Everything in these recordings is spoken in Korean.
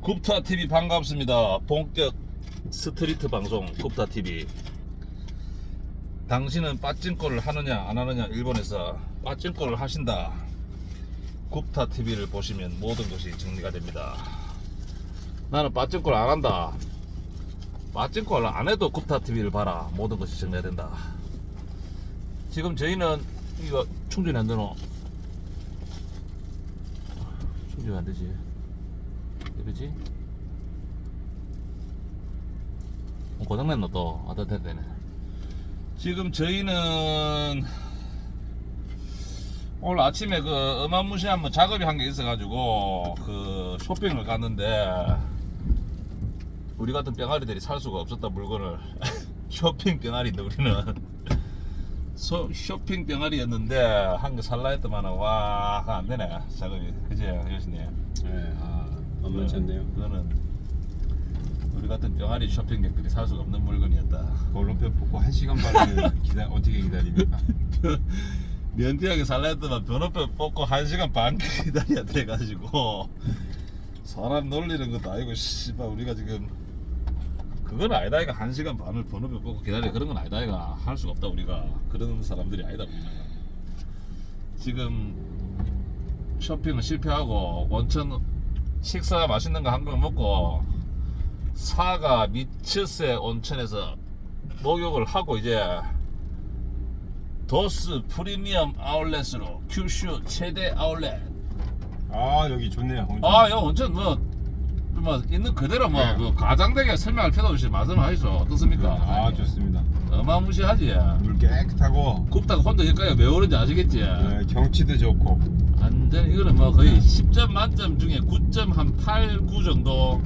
굽타 TV 반갑습니다. 본격 스트리트 방송 굽타 TV. 당신은 빠찡꼴을 하느냐 안 하느냐 일본에서 빠찡꼴을 하신다. 굽타 TV를 보시면 모든 것이 정리가 됩니다. 나는 빠찡꼴 안 한다. 빠찡꼴 안 해도 굽타 TV를 봐라. 모든 것이 정리가 된다. 지금 저희는 이거 충전이 안 되노? 충전이 안 되지. 그러지? 어, 고장냈노 또. 아, 됐다, 됐네. 지금 저희는 오늘 아침에 그 어마무시한 뭐 작업이 한 게 있어가지고 그 쇼핑을 갔는데 우리 같은 병아리들이 살 수가 없었다 물건을 쇼핑 병아리인데 우리는 소, 쇼핑 병아리였는데 한 개 살라 했더만 와안 되네 작업이 그지 여신님 네, 아, 만만찮네요. 그거는 우리 같은 병아리 쇼핑객들이 살 수가 없는 물건이었다. 볼로표 뽑고 한 시간 반을 기다 어떻게 기다립니까? 면티하게 살라 했더만 변호표 뽑고 한 시간 반 기다려야 돼가지고 사람 놀리는 것도 아니고 씨발 우리가 지금 그건 아니다 이가 한 시간 반을 번호표 뽑고 기다려 그런 건 아니다 이가 할 수가 없다 우리가 그런 사람들이 아니다 우리는 지금 쇼핑을 실패하고 원천 식사 맛있는 거한걸 먹고 사가 미츠세 온천에서 목욕을 하고 이제 도스 프리미엄 아울렛으로 큐슈 최대 아울렛 아 여기 좋네요. 아, 야, 온천 뭐, 뭐 있는 그대로 뭐 네. 그 가장되게 설명할 필요 없이 말씀하시죠. 어떻습니까? 아 좋습니다. 어마무시하지. 물 깨끗하고 굽다가 혼자 여기까지 왜 오는지 아시겠지? 네, 경치도 좋고. 완전 이거는 뭐 거의 10점 만점 중에 9점 한 8, 9 정도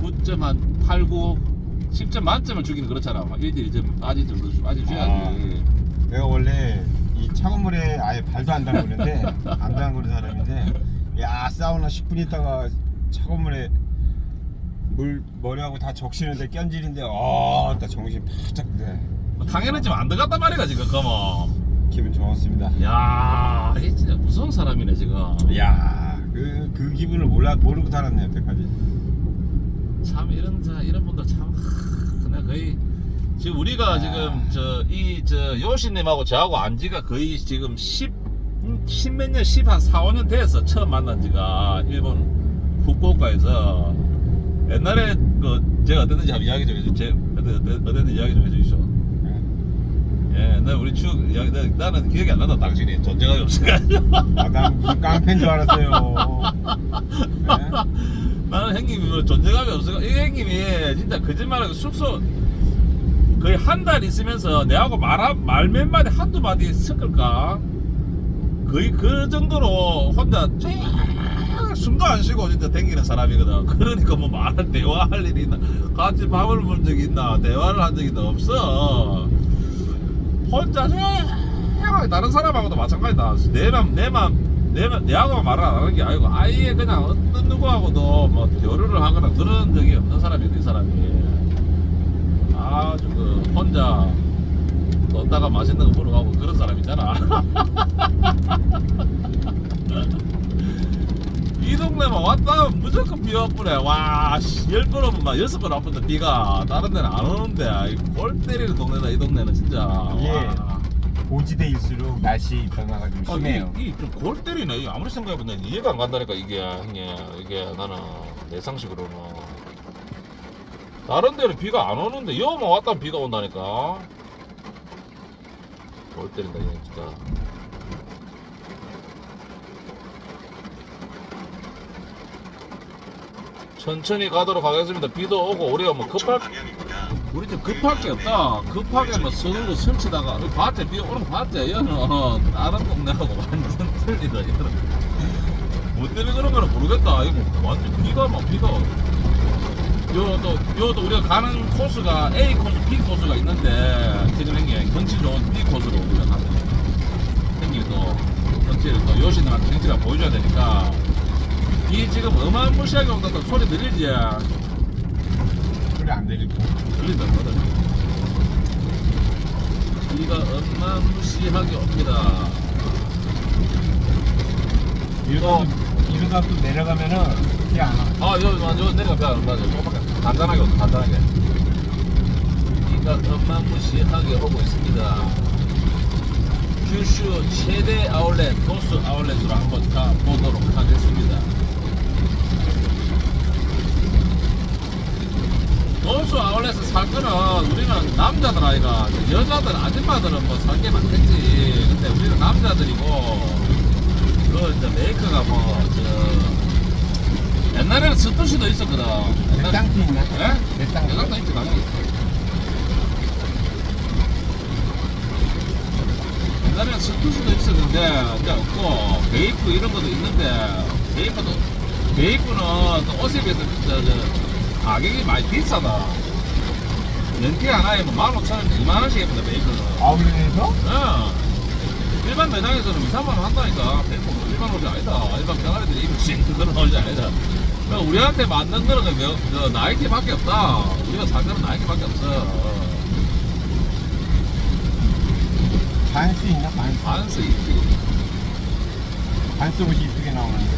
9점 한 8, 9 10점 만점을 주기는 그렇잖아 막 1대 1점 빠질 정도 빠져줘야지 내가 원래 이 차가운 물에 아예 발도 안 담그는데 안 담그는 사람인데 야 사우나 10분 있다가 차가운 물에 물 머리하고 다 적시는데 껴질인데 아나 정신 바짝 네. 뭐 당연했지만 안 들어갔단 말이야 지금 그뭐 기분 좋았습니다. 야 이게 진짜 무서운 사람이네 지금 야그 그 기분을 몰라 모르고 살았네 여태까지. 참 이런 자 이런 분들 참 하, 그냥 거의 지금 우리가 아. 지금 저 이 저 요신님하고 저하고 안지가 거의 지금 10 10몇 년, 10한 4, 5년 됐어. 처음 만난 지가 일본 후쿠오카에서 옛날에 그 제가 어땠는지 한번 이야기 좀 해주 제 어땠, 어땠, 어땠는지 이야기 좀 해주시죠. 예, 나 우리 추억 이야기 나, 나는 기억이 안 난다 당신이 존재감이 없어가지고 아 난 무슨 깡패인 줄 알았어요. 네? 나는 형님이 뭐 존재감이 없어가 이 형님이 진짜 거짓말하고 숙소 거의 한 달 있으면서 내하고 말말 몇 마디 한두 마디 섞을까 거의 그 정도로 혼자 쭉 숨도 안 쉬고 진짜 댕기는 사람이거든. 그러니까 뭐 말할 대화할 일이 있나. 같이 밥을 먹은 적이 있나. 대화를 한 적이 없어. 혼자 조용하게 다른 사람하고도 마찬가지다. 내맘 내맘 내맘 내하고만 말을 안 하는 게 아니고 아예 그냥 어떤 누구하고도 뭐 교류를 하거나 그런 적이 없는 사람이거든 이 사람이. 아주 그 혼자 뒀다가 맛있는 거 물어가고 그런 사람 있잖아 이 동네만 왔다 하면 무조건 비 와쁘네 와, 씨, 열번 오면 막 여섯 번 와쁜데 비가 다른 데는 안 오는데 이골 때리는 동네다 이 동네는 진짜 예. 와. 고지대일수록 날씨 변화가 좀 아, 심해요. 이좀골 때리네. 이게 아무리 생각해보면 이해가 안 간다니까 이게 형님. 이게 나는 내 상식으로는 다른 데는 비가 안 오는데 여만 왔다면 비가 온다니까. 골 때린다 이게 진짜. 천천히 가도록 하겠습니다. 비도 오고 우리가 뭐 급할 우리 좀 급할 게 없다. 급하게 뭐 서울로 설치다가 봤지 비 오는 거 봤지 얘는 다른 동네하고 완전 틀리다 얘는. 뭐 때문에 그런 거는 모르겠다. 이거 완전 비가 막 비가. 요도 요도 우리가 가는 코스가 A 코스, B 코스가 있는데 지금 형님 경치 좋은 B 코스로 우리가 가는. 또 경치를 또 요신한테 경치를 보여줘야 되니까. 이 지금 어마무시하게 온다 또 소리 들리지? 소리 안 들리고. 들린다 거든 비가 어마무시하게 옵니다 이러다 이러다 또 내려가면은 안 와. 아, 요, 요, 요 내려가, 맞아. 조금만 간단하게, 오자, 간단하게. 비가 어마무시하게 오고 있습니다. 규슈 최대 아울렛, 도스 아울렛으로 한번 가보도록 하겠습니다. 도스 아울렛에서 살 거는 우리는 남자들 아이가 여자들 아줌마들은 뭐 살 게 많겠지. 근데 우리는 남자들이고 그 이제 메이커가 뭐저 옛날에는 스투시도 있었거든. 쌍피 있나? 예? 여장도 있지 당연히. 옛날에는 스투시도 있었는데 이제 없고 베이프 이런 것도 있는데 베이프도 베이프는 또 옷에 비해서 저, 저, 가격이 많이 비싸다. 연기 하나에 뭐 15,000원, 2만원씩 해본다 베이프는. 아울렛에서? 예. 일반 매장에서는 2, 3만 원 한다니까. 대포 일반 옷이 아니다. 일반 병아리들이 입을 수 있는 그런 옷이 아니다. 그러니까 우리한테 맞는 거는 그, 명- 그 나이키밖에 없다. 우리가 살 거는 나이키밖에 없어. 반스 있나? 반스. 반스 있지. 반스 옷이 이쁘게 나오는데.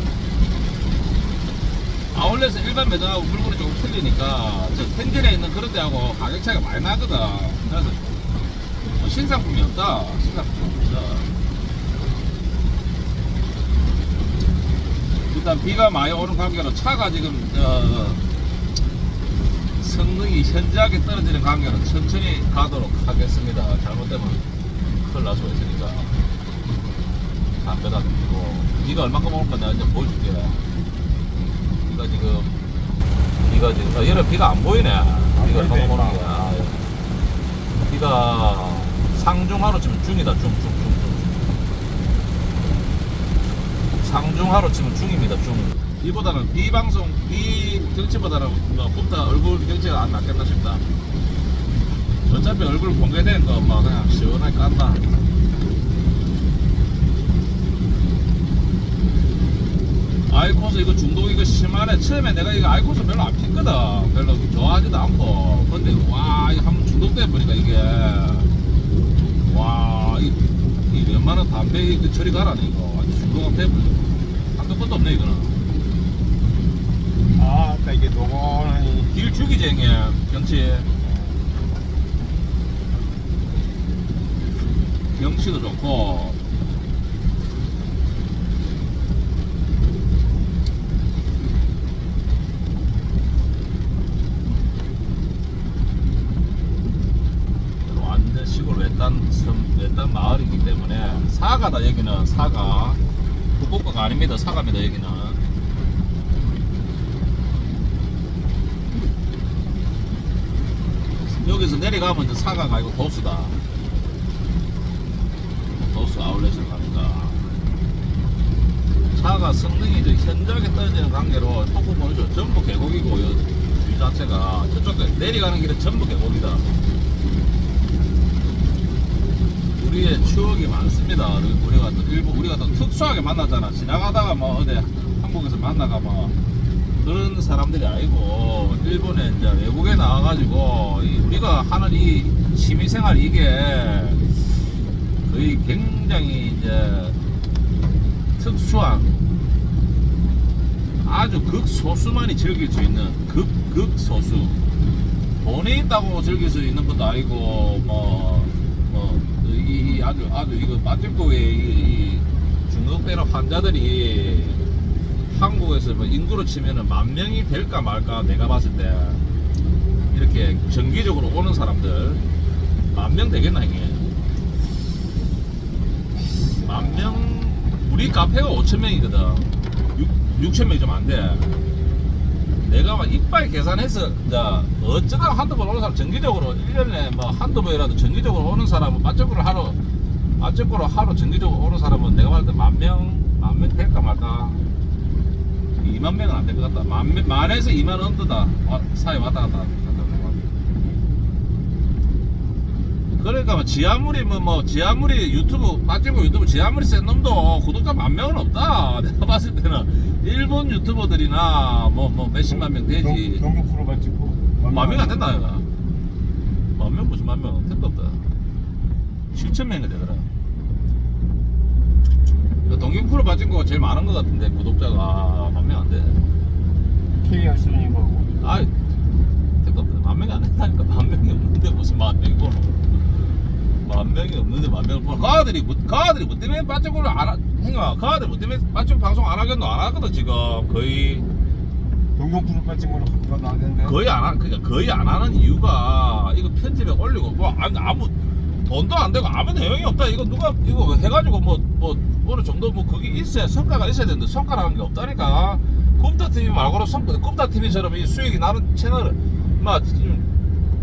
아울렛에서 일반 매장하고 물건이 조금 틀리니까 저 텐진에 있는 그런 데하고 가격 차이가 많이 나거든. 그래서 뭐 신상품이 없다. 신상품이 없다. 일단 비가 많이 오는 관계로 차가 지금 어, 성능이 현저하게 떨어지는 관계로 천천히 가도록 하겠습니다. 잘못되면 큰일 날 수가 있으니까 담배다 피고 비가 얼마큼 올 건지 이제 보여줄게. 비가 지금 비가 지금 아, 얘는 비가 안 보이네. 비가. 얼마큼 오는 거야. 비가 상중하로 치면 중이다. 중, 중, 중, 중. 상중하로 치면 중입니다. 중. 이보다는 비방송, 비 경치보다는 뭐 굽다 얼굴 경치가 안 낫겠나 싶다. 어차피 얼굴 공개된 거뭐 그냥 시원하게 깐다. 아이코스 이거 중독 이거 심하네. 처음에 내가 이거 아이코스 별로 안 폈거든. 별로 좋아하지도 않고. 근데 와, 이거 한번 중독돼 보니까 이게 와, 이, 이 웬만한 담배 이거 저리 가라네 이거. 완전 중독은 돼버려. 끝도 없네 이거는. 아, 아까 이게 노건하니. 길 죽이지 형님 경치. 경치도 좋고. 완전 시골 외딴 섬, 외딴 마을이기 때문에 사가다 여기는 사가. 북곡가가 아닙니다. 사가입니다 여기는. 여기서 내려가면 이제 사가가 아니고 도수다. 도수 아울렛을 가니까 차가 성능이 이제 현저하게 떨어지는 관계로 폭풍 보이죠 전부 계곡이고 요. 길 자체가 저쪽 내려가는 길은 전부 계곡이다 우리의 추억이 많습니다. 우리- 우리가 또 일본 우리가 또 특수하게 만나잖아. 지나가다가 뭐 어디 한국에서 만나가 뭐 그런 사람들이 아니고 일본에 이제 외국에 나와가지고 이 우리가 하는 이 취미생활 이게 거의 굉장히 이제 특수한 아주 극소수만이 즐길 수 있는 극 극소수 돈이 있다고 즐길 수 있는 것도 아니고 뭐뭐 이 아주 아주 이거 맛집국의 이, 이 중독되는 환자들이 한국에서 뭐 인구로 치면은 만 명이 될까 말까 내가 봤을 때 이렇게 정기적으로 오는 사람들 만 명 되겠나 이게 만명 우리 카페가 5천 명이거든 6, 6천 명이 좀 안 돼. 내가 막 이빨 계산해서 이제 어쩌다 한두 번 오는 사람 정기적으로 1년에 뭐 한두 번이라도 정기적으로 오는 사람은 맛집구를 하러 맛집구로 하루 정기적으로 오는 사람은 내가 봤을 때 만 명, 만 명 될까 말까? 2만 명은 안 될 것 같다. 만, 명- 만에서 2만 언더다. 와, 사이 왔다 갔다 한다 그러니까 뭐 지하물이 뭐, 뭐 지하물이 유튜브 맛집구 유튜브 지하물이 센 놈도 구독자 만 명은 없다. 내가 봤을 때는 일본 유튜버들이나 뭐 뭐 몇십만 명 되지. 경북 프로만 찍고. 만 명 안 된다 얘가. 만명 무슨 만 명. 택도 없다. 7천 명이 되더라. 그 동경 프로 빠진 거가 제일 많은 것 같은데 구독자가. 만 명 안돼. 아이 잠깐 만 명이 안 된다니까. 만 명이 없는데 무슨 만 명이고 만 명이 없는데 만 명을 보내 가들이 뭐 가들이 뭐 때문에 빠짝을 안 하, 행아 가들 뭐 때문에 빠짝 방송 안 하겠노 안 하거든 지금 거의 동공 프로 빠진 걸로 갖고 되는데. 거의 안 하, 그러니까 거의 안 하는 이유가 이거 편집에 올리고 뭐 아무, 돈도 안 되고 아무 내용이 없다. 이거 누가 이거 해가지고 뭐뭐 어느 정도 뭐 그게 있어야 성과가 있어야 되는데 성과라는 게 없다니까. 굽다 TV 말고는 성 굽다 TV처럼 이 수익이 나는 채널 막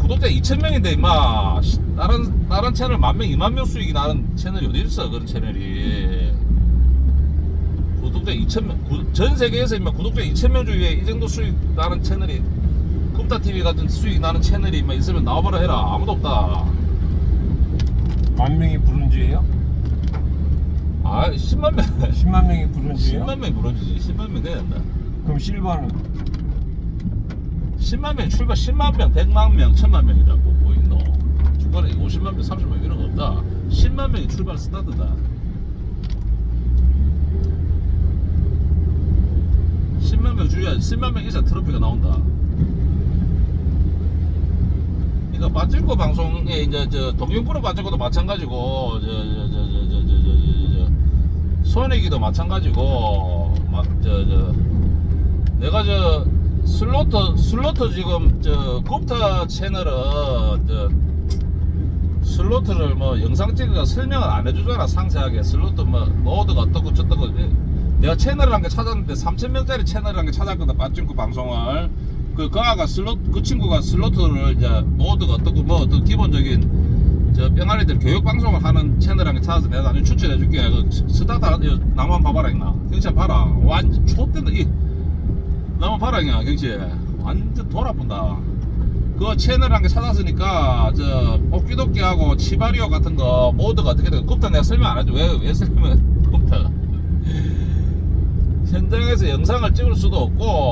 구독자 2천 명인데 막 다른 다른 채널 만 명, 2만 명 수익이 나는 채널이 어디 있어 그런 채널이. 구독자 2,000명, 전 세계에서 임마 구독자 2,000명 중에 이 정도 수익 나는 채널이 굽다 TV 같은 수익 나는 채널이 임마 있으면 나와보라 해라. 아무도 없다. 만 명이 브론즈예요? 아, 10만 명, 10만 명이 브론즈예요? 10만 명이 물어주지. 10만 명 돼야 된다. 그럼 실버는 10만 명 출발, 10만 명, 100만 명, 1000만 명이다. 뭐, 뭐 있노? 중간에 50만 명, 30만 명 이런 거 없다. 10만 명이 출발 스타트다. 10만 명 주야 10만 명 이상 트로피가 나온다. 그러니까 빠질거 방송에 이제 저 동영프로 빠질거도 마찬가지고 저 저 저 저 저 저저 손해기도 마찬가지고 막 저 저 내가 저 슬로터 슬로터 지금 저 굽타 채널은 저 슬로트를 뭐 영상 찍어가 설명을 안 해주잖아 상세하게. 슬로트 뭐 모드가 어떻고 저떻고. 내가 채널을 한 개 찾았는데 3,000명짜리 채널을 한 개 찾았거든 빠진구 방송을. 그 그 아가 슬로트 그 친구가 슬로트를 이제 모드가 어떻고 뭐 어떤 기본적인 저 병아리들 교육 방송을 하는 채널 한 개 찾아서 내가 나중에 추천해 줄게. 그 스타트 나만 봐봐라 임마. 경찰 봐라. 완전 좆된다 이 나만 봐라 임마 경찰 완전 돌아본다 그 채널 한 개 찾았으니까 저 뽑기도끼하고 치바리오 같은 거 모드가 어떻게 돼? 굽타 내가 설명 안 해줘. 왜, 왜 설명? 굽타가 현장에서 영상을 찍을 수도 없고